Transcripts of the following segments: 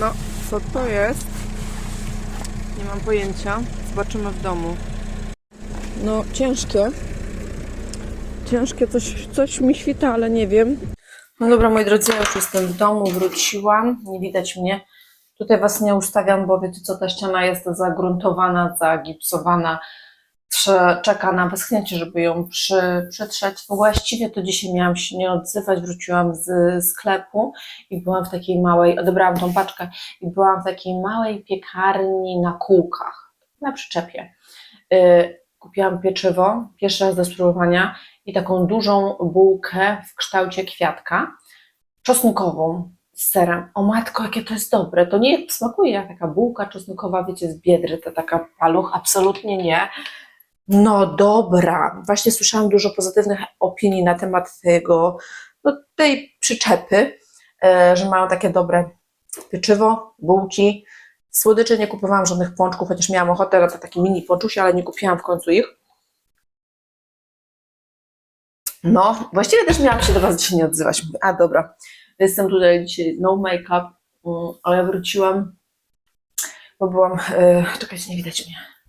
No, co to jest? Nie mam pojęcia. Zobaczymy w domu. No, ciężkie. Ciężkie, coś, coś mi świta, ale nie wiem. No dobra, moi drodzy, ja już jestem w domu, wróciłam. Nie widać mnie. Tutaj Was nie ustawiam, bo wiecie co, ta ściana jest zagruntowana, zagipsowana. Czeka na wyschnięcie, żeby ją przy, przetrzeć. Właściwie to dzisiaj miałam się nie odzywać. Wróciłam z sklepu i byłam w takiej małej, odebrałam tą paczkę i byłam w takiej małej piekarni na kółkach, na przyczepie. Y, kupiłam pieczywo, pierwszy raz do spróbowania i taką dużą bułkę w kształcie kwiatka, czosnkową z serem. O matko, jakie to jest dobre. To nie smakuje jak taka bułka czosnkowa, wiecie, z biedry, to taka paluch, absolutnie nie. No dobra. Właśnie słyszałam dużo pozytywnych opinii na temat tego, no, tej przyczepy, e, że mają takie dobre pieczywo, bułki. Słodyczy nie kupowałam żadnych pączków, chociaż miałam ochotę na takie mini pączusie, ale nie kupiłam w końcu ich. No, właściwie też miałam się do Was dzisiaj nie odzywać. A dobra, jestem tutaj dzisiaj no make-up, mm, ale wróciłam, bo byłam, e, czekajcie, nie widać mnie.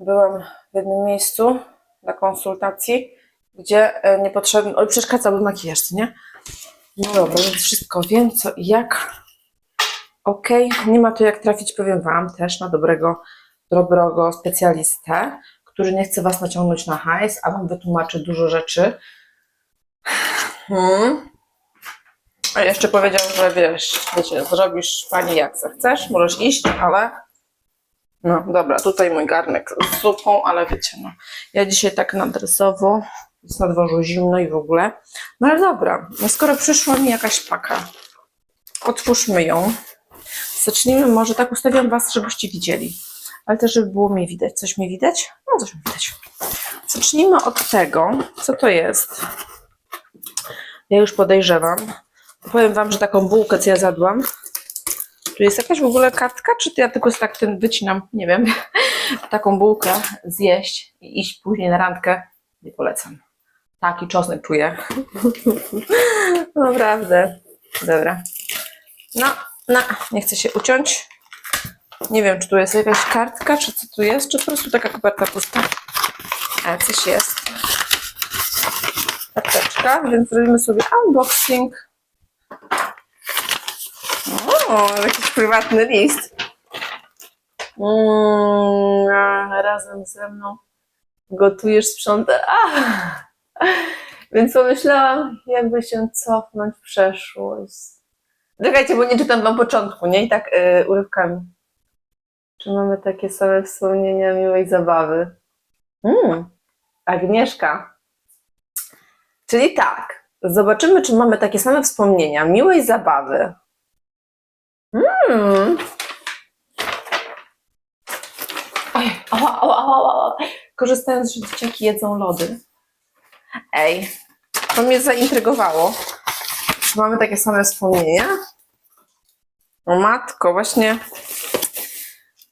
Byłam w jednym miejscu na konsultacji, gdzie e, niepotrzebny, oj przeszkadzałby makijaż, nie? No dobra, więc wszystko wiem co i jak. Okej, nie ma tu jak trafić, powiem Wam, też na dobrego, dobrego specjalistę, który nie chce Was naciągnąć na hajs, a Wam wytłumaczy dużo rzeczy. Hmm. A jeszcze powiedział, że wiesz, wiecie, zrobisz Pani jak chcesz, możesz iść, ale no dobra, tutaj mój garnek z zupą, ale wiecie, no. Ja dzisiaj tak nadresowo, jest na dworzu zimno i w ogóle. No ale dobra, no skoro przyszła mi jakaś paka, otwórzmy ją. Zacznijmy, może tak ustawiam Was, żebyście widzieli. Ale też, żeby było mnie widać. Coś mi widać? No, coś mi widać. Zacznijmy od tego, co to jest. Ja już podejrzewam. Powiem Wam, że taką bułkę, co ja zadłam, tu jest jakaś w ogóle kartka, czy ja tylko tak ten wycinam, nie wiem, taką bułkę zjeść i iść później na randkę, nie polecam. Taki czosnek czuję. Naprawdę. Dobra. No, no, nie chcę się uciąć. Nie wiem, czy tu jest jakaś kartka, czy co tu jest, czy po prostu taka koperta pusta. Ale coś jest. Karteczka, więc zrobimy sobie unboxing. O, jakiś prywatny list. Mm, razem ze mną gotujesz, sprzątasz. Więc pomyślałam, jakby się cofnąć w przeszłość. Czekajcie, bo nie czytam wam początku, nie? I tak y, urywkami. Czy mamy takie same wspomnienia miłej zabawy? Mm, Agnieszka. Czyli tak, zobaczymy, czy mamy takie same wspomnienia miłej zabawy. Mm. Oj, ała, ała, ała, ała. Korzystając, że dzieciaki jedzą lody. Ej, to mnie zaintrygowało. Czy mamy takie same wspomnienia? O matko, właśnie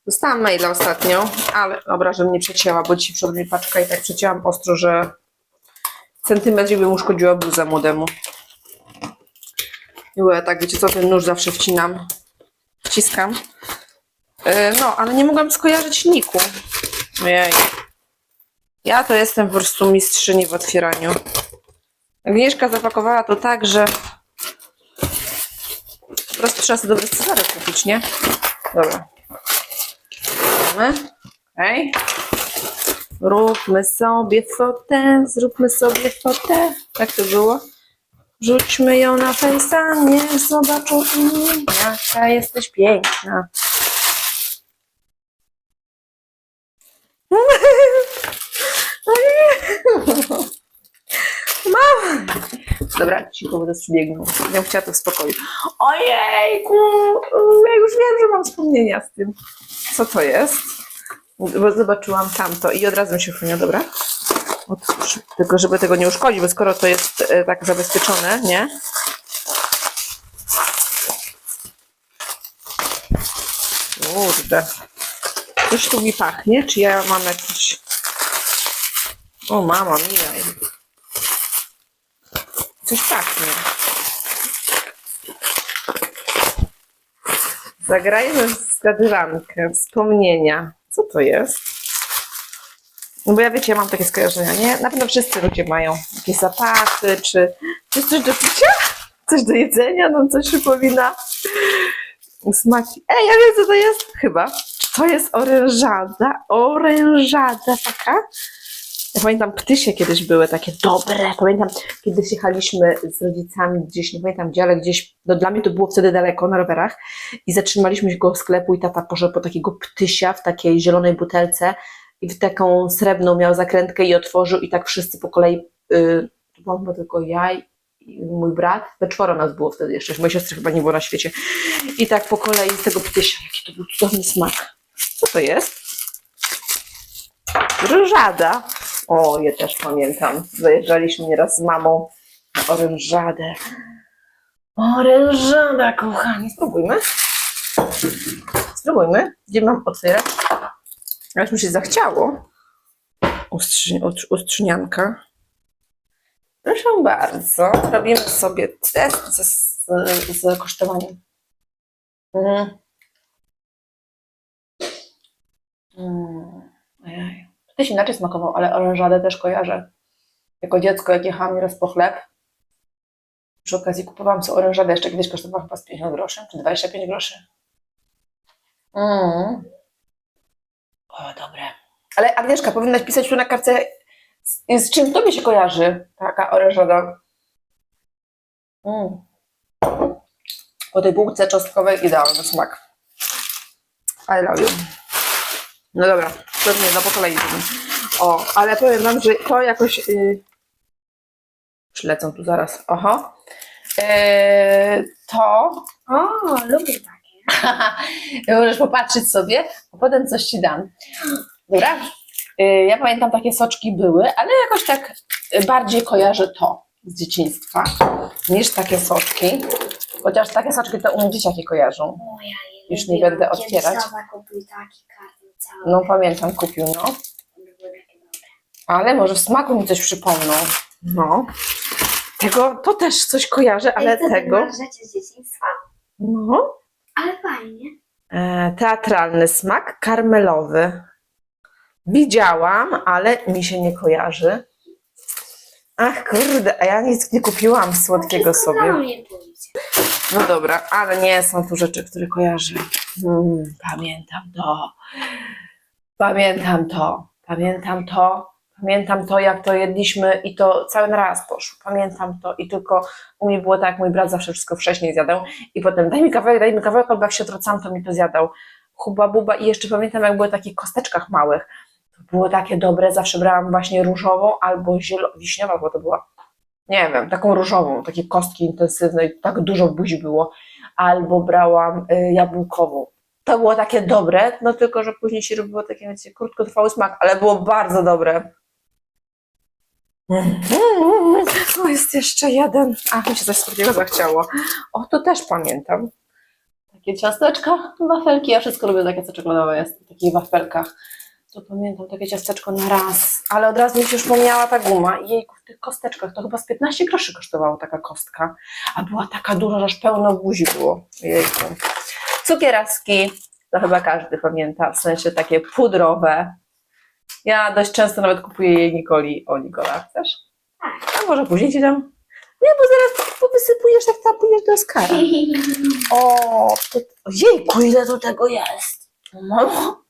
dostałam maila ostatnio, ale dobra, żebym nie przecięła, bo dzisiaj przed mi paczka i tak przecięłam ostro, że centymetr bym uszkodziła bluzę młodemu. I ja tak, wiecie co, ten nóż zawsze wcinam, wciskam. Yy, no, ale nie mogłam skojarzyć niku. Ojej. Ja to jestem po prostu mistrzyni w otwieraniu. Agnieszka zapakowała to tak, że po prostu trzeba sobie dobre cezary kupić, nie? Dobra. Mamy. Okej. Róbmy sobie fotę, zróbmy sobie fotę. Tak to było? Rzućmy ją na fejsa, niech zobaczą inni, jaka jesteś piękna. Mama! Dobra, cicho, będę przybiegnął. Ja bym chciała to w spokoju. Ojejku! Ja już wiem, że mam wspomnienia z tym. Co to jest? Bo zobaczyłam tamto i od razu mi się chronia, dobra? Otwórz. Tylko żeby tego nie uszkodzić, bo skoro to jest e, tak zabezpieczone, nie? Kurde. Coś tu mi pachnie, czy ja mam jakiś... O, mama mia. Coś pachnie. Zagrajmy w zgadywankę, wspomnienia. Co to jest? No bo ja wiecie, ja mam takie skojarzenia, nie? Na pewno wszyscy ludzie mają jakieś zapachy, czy czy coś do picia? Coś do jedzenia? Nam coś przypomina? Smaki. Ej, ja wiem co to jest? Chyba. To jest orężada? Orężada taka? Ja pamiętam, ptysie kiedyś były takie dobre. Pamiętam, kiedyś jechaliśmy z rodzicami gdzieś, nie pamiętam gdzie, ale gdzieś, no dla mnie to było wtedy daleko na rowerach i zatrzymaliśmy go w sklepu i tata poszedł po takiego ptysia w takiej zielonej butelce i w taką srebrną miał zakrętkę i otworzył i tak wszyscy po kolei, y, to byłam chyba tylko ja i mój brat, we czworo nas było wtedy jeszcze, mojej siostry chyba nie było na świecie i tak po kolei z tego ptysia, jaki to był cudowny smak. Co to jest? Różada. O, je też pamiętam. Zajeżdżaliśmy nieraz z mamą na orężadę. Orężada, kochani. Spróbujmy. Spróbujmy. Gdzie mam otwierać? Aż mi się zachciało. Ustrzynianka. Proszę bardzo. Robimy sobie test z, z, z kosztowaniem. Mhm. Mm. Ojej. Inaczej smakował, ale orężadę też kojarzę. Jako dziecko, jak jechałam nieraz po chleb, przy okazji kupowałam sobie orężadę, jeszcze kiedyś kosztowała chyba z 50 groszy, czy 25 groszy. Mm. O, dobre. Ale Agnieszka, powinnaś pisać tu na kartce, z, z czym tobie się kojarzy taka orężada. Mm. Po tej bułce czosnkowej idealny smak. I love you. No dobra, to nie, no po kolei. O, ale powiem wam, że to jakoś... Yy... Przylecą tu zaraz. Oho. Yy, to... O, lubię takie. Możesz popatrzeć sobie, a potem coś ci dam. Dobra? Yy, ja pamiętam, takie soczki były, ale jakoś tak y, bardziej kojarzę to z dzieciństwa niż takie soczki. Chociaż takie soczki to u mnie dzieciaki kojarzą. O, ja je Już nie będę Kiedyś otwierać. tata kupił taki karton cały. No pamiętam, kupił, no. One były takie dobre. Ale może w smaku mi coś przypomną. No. Tego, to też coś kojarzę, ale Ej, co ty tego... masz rzeczy z dzieciństwa? No. Ale fajnie. E, teatralny smak, karmelowy. Widziałam, ale mi się nie kojarzy. Ach kurde, a ja nic nie kupiłam słodkiego Wszystko sobie. dla mnie pójdzie. No dobra, ale nie są tu rzeczy, które kojarzę. Mm, pamiętam to. Pamiętam to. Pamiętam to. Pamiętam to, jak to jedliśmy i to cały raz poszło. Pamiętam to i tylko u mnie było tak, mój brat zawsze wszystko wcześniej zjadał i potem daj mi kawałek, daj mi kawałek, albo jak się trocałam, to mi to zjadał. Huba buba i jeszcze pamiętam, jak były w takich kosteczkach małych. To było takie dobre, zawsze brałam właśnie różową albo zielo- wiśniową, bo to była nie wiem, taką różową, takie kostki intensywne i tak dużo buzi było, albo brałam y, jabłkową. To było takie dobre, no tylko, że później się robiło takie, krótkotrwały smak, ale było bardzo dobre. O, jest jeszcze jeden. A, mi się coś słodkiego zachciało. O, to też pamiętam. Takie ciasteczka, wafelki, ja wszystko lubię takie, co czekoladowe jest, w takich wafelkach. To pamiętam takie ciasteczko na raz, ale od razu mi się już pomniała ta guma. I Jejku, w tych kosteczkach to chyba z 15 groszy kosztowała taka kostka, a była taka duża, że aż pełno buzi było. Jejku. Cukieraski, to chyba każdy pamięta, w sensie takie pudrowe. Ja dość często nawet kupuję je Nikoli. O, Nikola, chcesz? Tak. A może później ci dam? Nie, bo zaraz powysypujesz, jak tam pójdziesz do Oskara. O, to, ojejku, ile tu tego jest. No,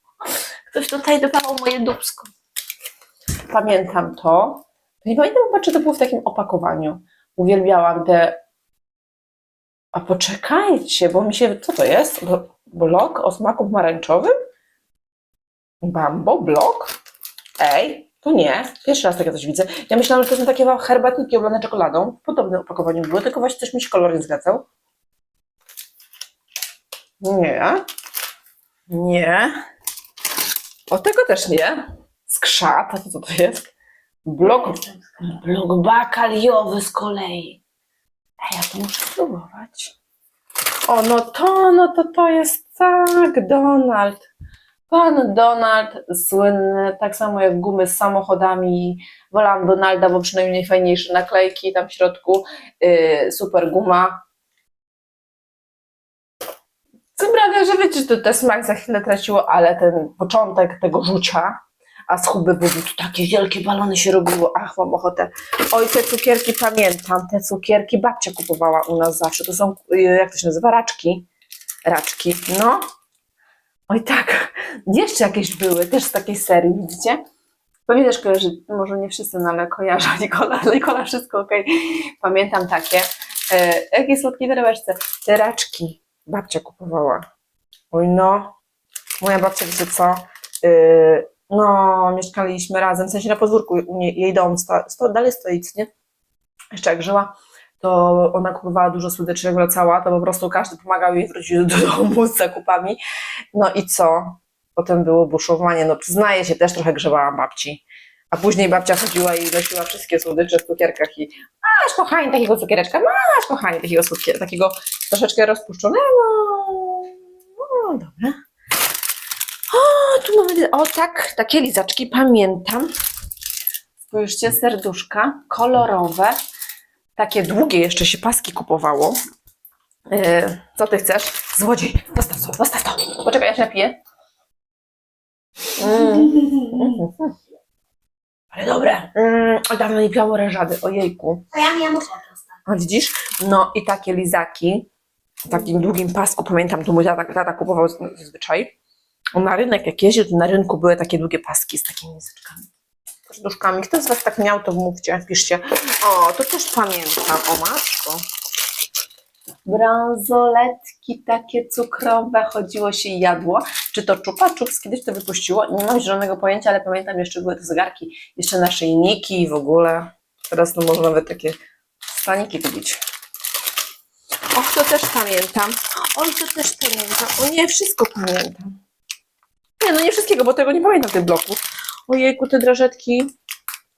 ktoś tutaj dopalał moje dubsko. Pamiętam to. Nie pamiętam chyba, czy to było w takim opakowaniu. Uwielbiałam te... A poczekajcie, bo mi się... Co to jest? Blok o smaku pomarańczowym? Bambo? Blok? Ej, to nie. Pierwszy raz takie coś widzę. Ja myślałam, że to są takie herbatniki oblane czekoladą. W podobnym opakowaniu były, tylko właśnie coś mi się kolor nie zgadzał. Nie. Nie. O tego też nie. Skrzat, to co to jest? Blok, blok bakaliowy z kolei. A ja to muszę spróbować. O, no to, no to to jest tak, Donald. Pan Donald, słynny, tak samo jak gumy z samochodami. Wolałam Donalda, bo przynajmniej fajniejsze naklejki tam w środku. Yy, super guma. Co prawda, że wiecie, to ten smak za chwilę traciło, ale ten początek tego rzucia, a z chuby bubi tu takie wielkie balony się robiło. Ach, mam ochotę. Oj, te cukierki pamiętam. Te cukierki babcia kupowała u nas zawsze. To są, y, jak to się nazywa, raczki. Raczki, no. Oj tak, jeszcze jakieś były, też z takiej serii, widzicie? Pewnie też kojarzy, może nie wszyscy, no ale kojarzą Nikola, Nikola wszystko okej. Pamiętam takie. E, jakie słodkie torebeczce. Te raczki babcia kupowała. Oj no, moja babcia, wiecie co, e, no mieszkaliśmy razem, w sensie na podwórku u niej, jej dom sto, sto, dalej stoi, nie? Jeszcze jak żyła, to ona kupowała dużo słodyczy, jak wracała, to po prostu każdy pomagał jej wrócić do domu z zakupami. No i co? Potem było buszowanie, no przyznaję się, też trochę grzebałam babci. A później babcia chodziła i nosiła wszystkie słodycze w cukierkach i masz kochanie takiego cukiereczka, masz kochanie takiego cukier, takiego troszeczkę rozpuszczonego. No dobra. O, tu mamy, o tak, takie lizaczki, pamiętam. Spójrzcie, serduszka, kolorowe, takie długie jeszcze się paski kupowało. Yy, co ty chcesz? Złodziej, zostaw to, zostaw to. Poczekaj, ja się napiję. Mm. Ale dobre. Mm, dawno nie piłam orężady, ojejku. A ja miałam. A widzisz? No i takie lizaki w takim długim pasku, pamiętam, tu mój tata, tata kupował zazwyczaj. Na rynek jak jeździł, to na rynku były takie długie paski z takimi lizaczkami. Serduszkami. Kto z Was tak miał, to mówcie, piszcie. O, to też pamiętam. O, matko. Bransoletki takie cukrowe, chodziło się i jadło. Czy to czupa czups kiedyś to wypuściło? Nie mam zielonego pojęcia, ale pamiętam jeszcze były te zegarki, jeszcze naszyjniki i w ogóle. Teraz no można nawet takie staniki kupić. Och, to też pamiętam. Oj, to też pamiętam. O nie, wszystko pamiętam. Nie, no nie wszystkiego, bo tego nie pamiętam tych bloków. Ojejku, te drażetki.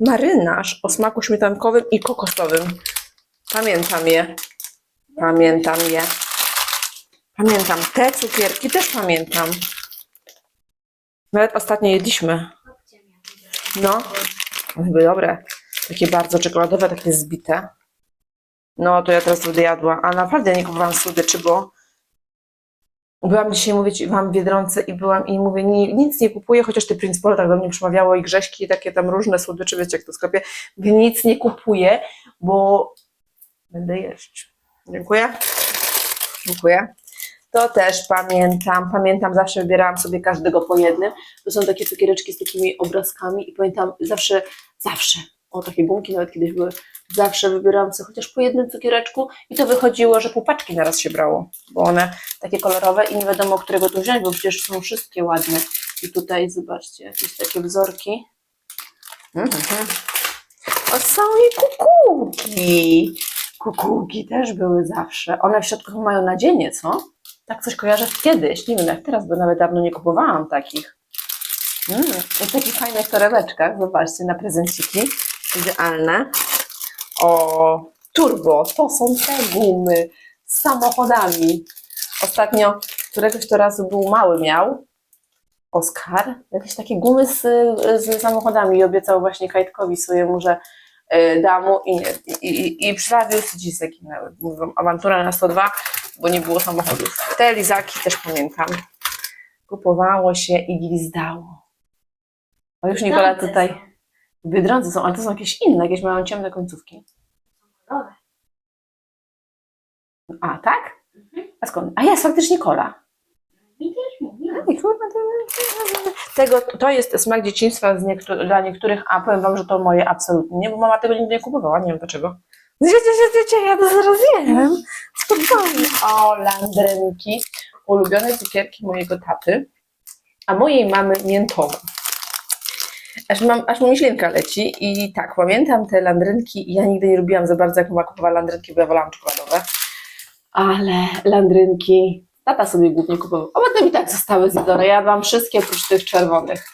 Marynarz o smaku śmietankowym i kokosowym. Pamiętam je. Pamiętam je. Pamiętam. Te cukierki też pamiętam. Nawet ostatnio jedliśmy. No, one były dobre. Takie bardzo czekoladowe, takie zbite. No, to ja teraz będę jadła. A naprawdę nie kupowałam słodyczy, bo byłam dzisiaj mówić wam w Biedronce i byłam i mówię, ni, nic nie kupuję, chociaż te Prince Polo tak do mnie przemawiało i grześki, i takie tam różne słodycze, wiecie jak to sklepie. Mówię, nic nie kupuję, bo będę jeść. Dziękuję. Dziękuję. To też pamiętam. Pamiętam, zawsze wybierałam sobie każdego po jednym. To są takie cukiereczki z takimi obrazkami i pamiętam zawsze, zawsze, o takie gumki nawet kiedyś były, zawsze wybierałam sobie chociaż po jednym cukiereczku i to wychodziło, że pół paczki naraz się brało, bo one takie kolorowe i nie wiadomo, którego tu wziąć, bo przecież są wszystkie ładne. I tutaj zobaczcie, jakieś takie wzorki. Mhm. O, są i kukułki. Kukułki też były zawsze. One w środku mają nadzienie, co? Tak coś kojarzę kiedyś. Nie wiem jak teraz, bo nawet dawno nie kupowałam takich. Mm, w takich fajnych torebeczkach, zobaczcie, na prezenciki. Idealne. O, turbo, to są te gumy z samochodami. Ostatnio któregoś to razu był mały miał, Oskar, jakieś takie gumy z, z samochodami i obiecał właśnie Kajtkowi swojemu, że y, da mu i, nie, i, i, i przyprawił zaginęły. Mówią, awantura na 102, bo nie było samochodów. Te lizaki też pamiętam. Kupowało się i gwizdało. O już Nikola tutaj... W Biedronce są, ale to są jakieś inne, jakieś mają ciemne końcówki. Kolorowe. A, tak? Mhm. A skąd? A jest faktycznie kola. Widzisz? Mówiłam. Ej, kurwa, to- Tego, to jest smak dzieciństwa z dla niektórych, a powiem wam, że to moje absolutnie nie, bo mama tego nigdy nie kupowała, nie wiem dlaczego. Wiecie, wiecie, wiecie, ja to zaraz wiem. Spokojnie. O, landrynki. Ulubione cukierki mojego taty, a mojej mamy miętowe. Aż, mam, aż mi ślinka leci i tak, pamiętam te landrynki ja nigdy nie lubiłam za bardzo, jak mama kupowała landrynki, bo ja wolałam czekoladowe. Ale landrynki tata sobie głównie kupował, a potem i tak zostały zjedzone. Ja mam wszystkie oprócz tych czerwonych.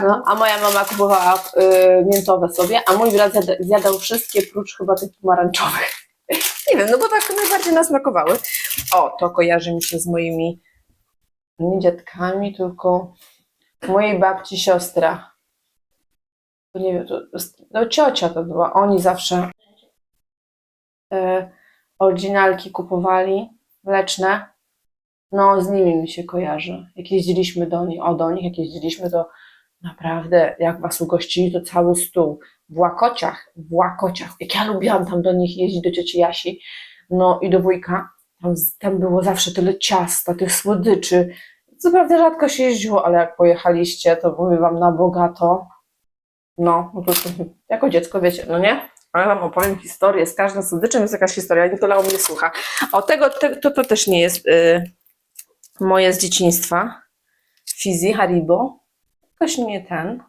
No, a moja mama kupowała y, miętowe sobie, a mój brat zjada, zjadał wszystkie prócz chyba tych pomarańczowych. Nie wiem, no bo tak najbardziej nas smakowały. O, to kojarzy mi się z moimi nie dziadkami, tylko mojej babci siostra. Nie wiem, no ciocia to była. Oni zawsze y, oryginalki kupowali, mleczne. No, z nimi mi się kojarzy. Jak jeździliśmy do nich, o do nich, jak jeździliśmy, to naprawdę, jak was ugościli, to cały stół. W Łakociach, w Łakociach. Jak ja lubiłam tam do nich jeździć, do cioci Jasi, no i do wujka. Tam, tam było zawsze tyle ciasta, tych słodyczy. Co prawda rzadko się jeździło, ale jak pojechaliście, to mówię wam na bogato. No, jako dziecko wiecie, no nie? Ale wam opowiem historię. Z każdym słodyczem jest jakaś historia. Nikola o mnie słucha. O tego, te, to, to też nie jest y, moje z dzieciństwa. Fizi, Haribo. Jakoś nie ten.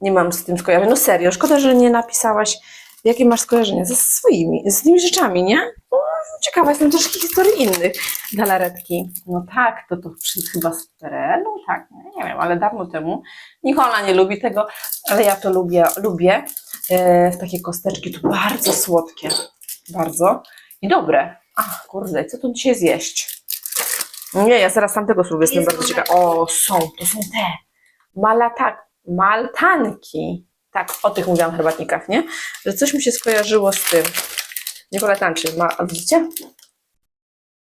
Nie mam z tym skojarzenia. No serio, szkoda, że nie napisałaś, jakie masz skojarzenia ze swoimi, z tymi rzeczami, nie? No, ciekawa jestem też historii innych. Galaretki. No tak, to to chyba z Perelu, tak, nie, nie wiem, ale dawno temu. Nikola nie lubi tego, ale ja to lubię, lubię. E, takie kosteczki, to bardzo słodkie. Bardzo. I dobre. Ach, kurde, co tu dzisiaj zjeść? Nie, ja zaraz tamtego spróbuję, jestem Jest bardzo ciekawa. O, są, to są te malatak, maltanki. Tak, o tych mówiłam herbatnikach, nie? Że coś mi się skojarzyło z tym. Nikola tańczy. Ma, a widzicie?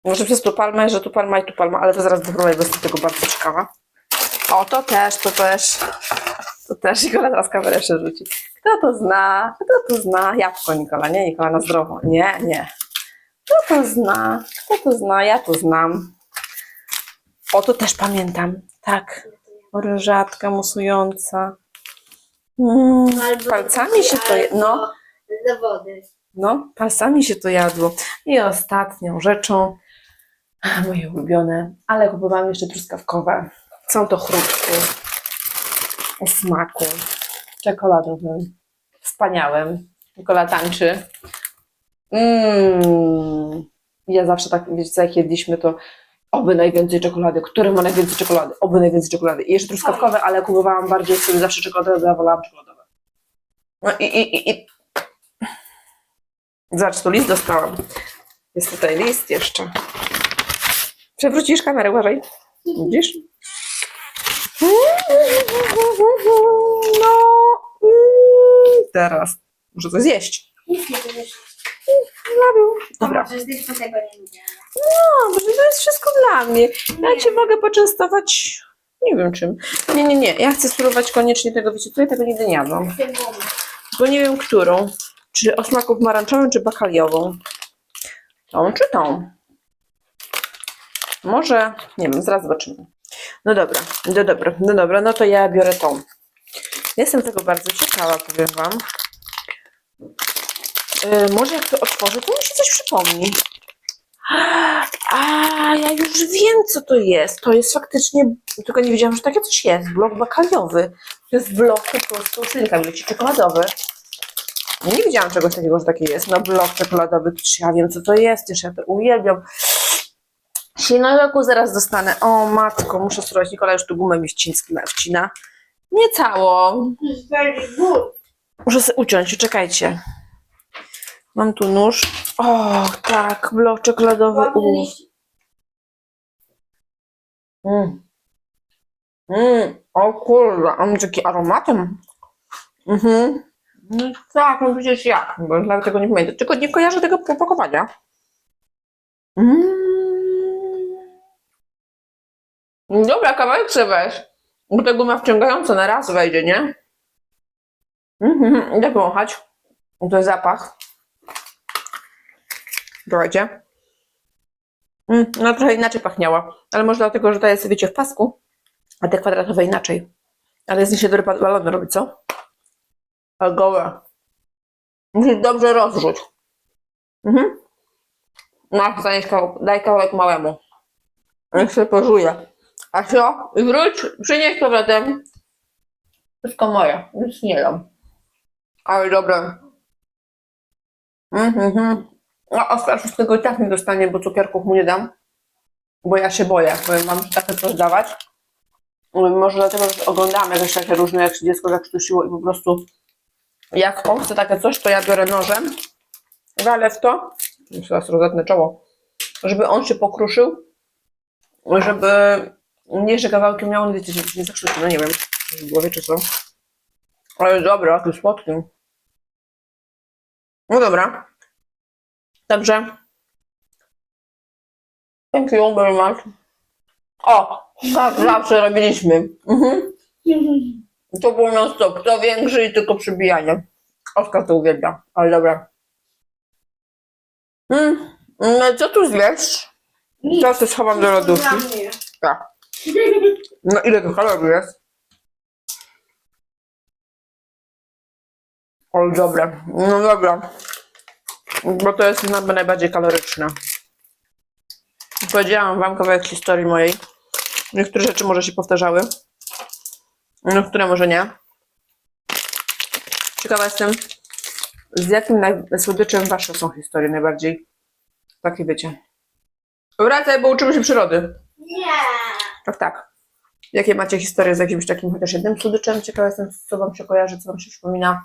Może przez tu palmę, że tu palma i tu palma, ale to zaraz jestem tego bardzo ciekawa. O, to też, to też. To też Nikola teraz kamerę przerzuci. Kto to zna? Kto to zna? Jabłko Nikola, nie? Nikola na zdrowo. Nie, nie. Kto to zna? Kto to zna? Ja to znam. O, to też pamiętam. Tak. Ryżatka musująca. Mm, palcami się to no, albo Zawody. No, palcami się to jadło. I ostatnią rzeczą, moje ulubione, ale kupowałam jeszcze truskawkowe. Są to chrupki o smaku czekoladowym, wspaniałym. Nikola tańczy. Mmm. Ja zawsze tak, wiecie jak jedliśmy, to oby najwięcej czekolady. Który ma najwięcej czekolady? Oby najwięcej czekolady. I jeszcze truskawkowe, ale kupowałam bardziej sobie zawsze czekoladowe, wolałam czekoladowe. No i, i, i, i. Zobacz, tu list dostałam. Jest tutaj list jeszcze. Przewrócisz kamerę, uważaj. Widzisz? No. Teraz muszę coś zjeść. Dobra. No, to jest wszystko dla mnie. Ja cię mogę poczęstować. Nie wiem czym. Nie, nie, nie. Ja chcę spróbować koniecznie tego, wiecie, ja tego nigdy nie. Bo nie wiem którą. Czy o smaku pomarańczowym, czy bakaliową. Tą, czy tą. Może, nie wiem, zaraz zobaczymy. No dobra, no dobra, no dobra, no to ja biorę tą. Jestem tego bardzo ciekawa, powiem Wam. Yy, może jak to otworzę, to mi się coś przypomni. A, ja już wiem, co to jest. To jest faktycznie, tylko nie wiedziałam, że takie coś jest. Blok bakaliowy. To jest blok po prostu, szynka, wiecie, czekoladowy. Nie wiedziałam czegoś takiego, że takie jest. No blok czekoladowy, Przecież ja wiem co to jest, już ja to uwielbiam. Sienoleku zaraz dostanę. O matko, muszę spróbować. Nikola już tu gumę mi wciska, wcina. Nie ból. Muszę sobie uciąć, czekajcie. Mam tu nóż. O, tak, blok czekoladowy. U. Mm. Mm. O kurde, on taki aromatem. Mhm. No tak, no przecież jak, bo nawet tego nie pamiętam. Tylko nie kojarzę tego opakowania. Mm. Dobra, kawałek sobie weź. Bo ta guma wciągająca na raz wejdzie, nie? Mhm, idę wąchać. To jest zapach. Słuchajcie. Mm, no trochę inaczej pachniała. Ale może dlatego, że to jest, wiecie, w pasku, a te kwadratowe inaczej. Ale z nich się dobre balony robi, co? A gołe. Musisz dobrze rozrzuć. Mhm. No, zanieś kawałek, daj kawałek małemu. Niech się pożuje. A co? Wróć, przynieś powrotem. Wszystko moje, nic nie dam. Ale dobre. Mhm. mhm. No, Oskar wszystkiego i tak nie dostanie, bo cukierków mu nie dam. Bo ja się boję, bo mam takie coś dawać. Może dlatego, że oglądam jakieś takie różne, jak się dziecko zakrztusiło i po prostu jak on chce takie coś, to ja biorę nożem, walę w to, już teraz rozetnę czoło, żeby on się pokruszył, żeby mniejsze kawałki miał, nie zakrztusił, no nie wiem, w głowie czy co. Ale dobra, to słodki. No dobra. Także. Thank you very much. O, tak zawsze robiliśmy. Mhm. To było non stop. Kto większy i tylko przybijanie. Oskar to uwielbia, ale dobra. Mm. No co tu zjesz? To się schowam do lodówki. Tak. No ile to kalorii jest? O, dobra. No dobra. Bo to jest chyba najbardziej kaloryczne. Powiedziałam wam kawałek historii mojej. Niektóre rzeczy może się powtarzały. Niektóre może nie. Ciekawa jestem, z jakim najsłodyczem wasze są historie najbardziej. Takie wiecie. Wracaj, bo uczymy się przyrody. Nie. Tak, tak. Jakie macie historie z jakimś takim chociaż jednym słodyczem? Ciekawa jestem, co wam się kojarzy, co wam się przypomina.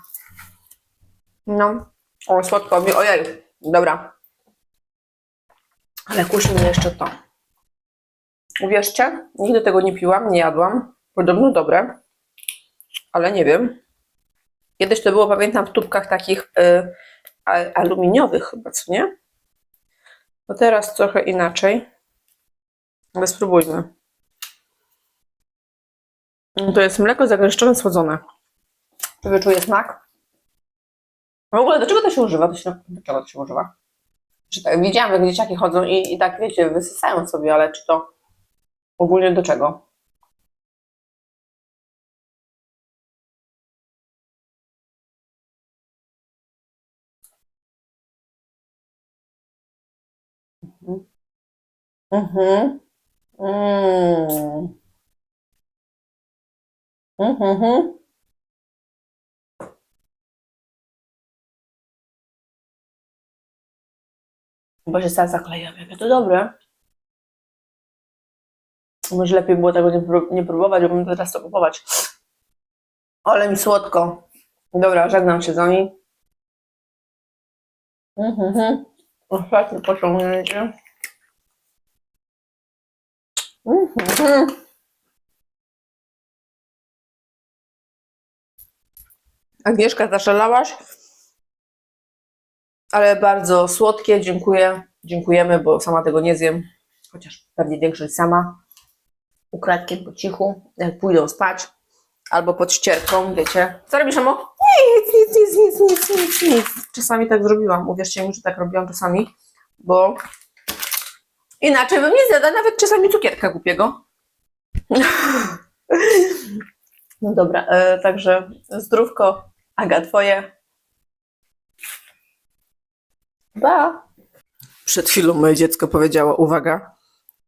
No. O, słodko mi. Ojej. Dobra. Ale kusi mnie jeszcze to. Uwierzcie, nigdy tego nie piłam, nie jadłam. Podobno dobre, ale nie wiem. Kiedyś to było, pamiętam, w tubkach takich y, aluminiowych chyba, co nie? No teraz trochę inaczej. Ale spróbujmy. To jest mleko zagęszczone, słodzone. Czy wyczuję smak? W ogóle do czego to się używa? Do, się, do czego to się używa? Czy tak, widziałam, jak dzieciaki chodzą i, i tak, wiecie, wysysają sobie, ale czy to ogólnie do czego? Mhm. Mhm. Mm. Mhm. Bo się salsa klejam, jakie to dobre. Może lepiej było tego nie, pró- nie próbować, bo bym teraz to kupować. Ale mi słodko. Dobra, żegnam się z wami. Mhm. Ostatnie pociągnięcie. Mhm. Agnieszka, zaszalałaś, ale bardzo słodkie. Dziękuję. Dziękujemy, bo sama tego nie zjem. Chociaż pewnie większość sama. Ukradkiem po cichu, jak pójdą spać. Albo pod ścierką, wiecie. Co robisz, Emo? Nic, nic, nic, nic, nic, nic. Czasami tak zrobiłam. Uwierzcie mi, że tak robiłam czasami, bo inaczej bym nie zjadła nawet czasami cukierka głupiego. No dobra, e, także zdrówko, Aga, twoje. Ba. Przed chwilą moje dziecko powiedziało, uwaga,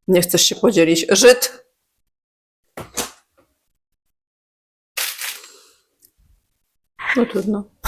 nie chcesz się podzielić. Żyd! No trudno.